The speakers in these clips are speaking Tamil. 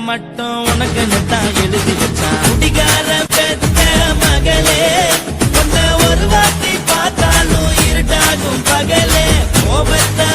மட்டும் உனக்குன்னு தான் எழுதி வச்சான் குடிகார பெத்த மகளே உன்னை ஒரு வாட்டி பார்த்தாலும் இருட்டாகும் பகலே. கோபத்தை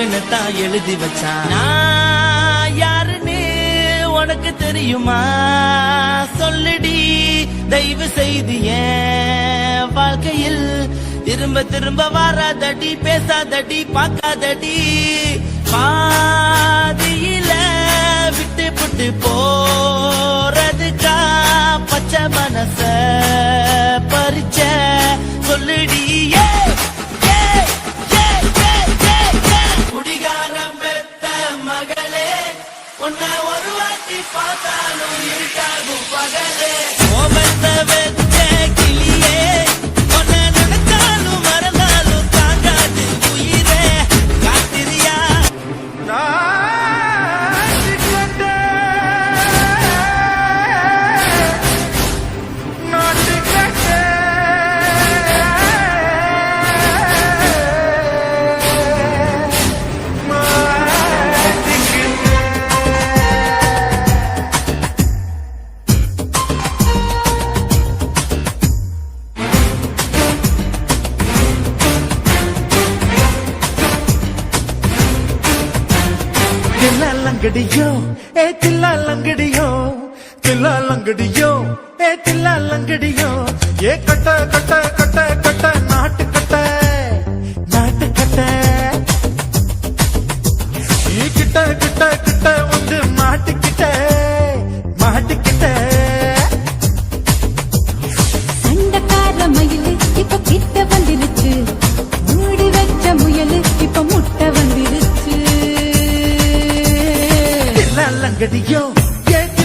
உனக்குன்னு தான் எழுதி வச்சான் நான் யாருன்னு உனக்கு தெரியுமா? சொல்லுடி தயவு செய்து வாழ்க்கையில் திரும்ப திரும்ப வராதடி பேசாதடி பார்க்காதடி. பாதியில விட்டு புட்டு போறதுக்கா கோபத்தை தில்லாலங்கடியோ ஏ தில்லாலங்கடியோ ஏ கட்ட கட்ட கட்ட கட்ட நாட்டு கட்ட நாட்டு கட்ட. நீ கிட்ட கிட்ட கிட்ட வந்து மாட்டிக்கிட்ட மாட்டிக்கிட்ட சண்டக்கார மயிலு இப்ப கிட்ட வந்துருச்சு மூடி வச்ச முயலு இப்ப முட்டை வந்துருச்சு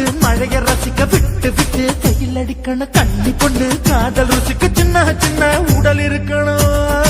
விட்டு மழைய ரசிக்க விட்டு விட்டு கையில் அடிக்கணும் கண்ணி பொண்ணு காதல் ருசிக்க சின்ன சின்ன உடல் இருக்கணும்.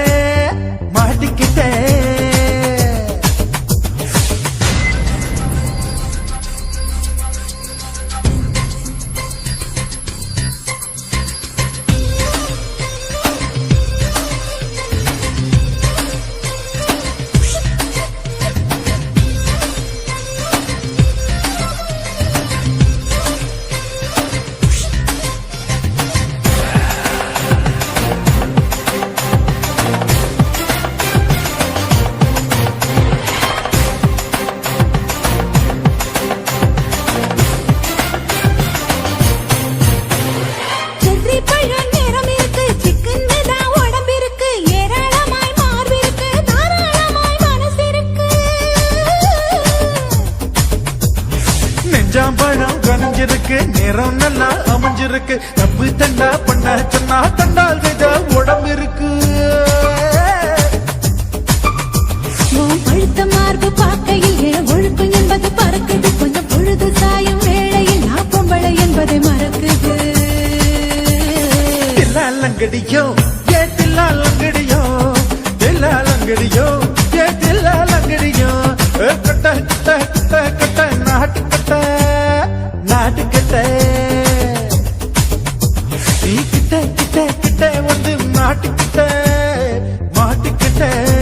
அமைஞ்சிருக்கு தப்பு தண்டா பண்ண சொன்னா தண்டால் செய்த உடம்பு இருக்கு. பழுத்த மார்பு பார்க்கையில் ஒழுக்கம் என்பது பறக்குது. கொஞ்சம் பொழுது சாயும் வேளையில் நான் பொம்பளை என்பதை மறக்குது. தில்லாலங்கடியோ ஏ தில்லாலங்கடியோ தில்லாலங்கடியோ ஏ தில்லாலங்கடியோ கட்ட கட்ட கட்ட கட்ட நாட்டு கட்ட நாட்டு கட்ட. மாட்டிக்கிட்ட மாட்டிக்கிட்ட.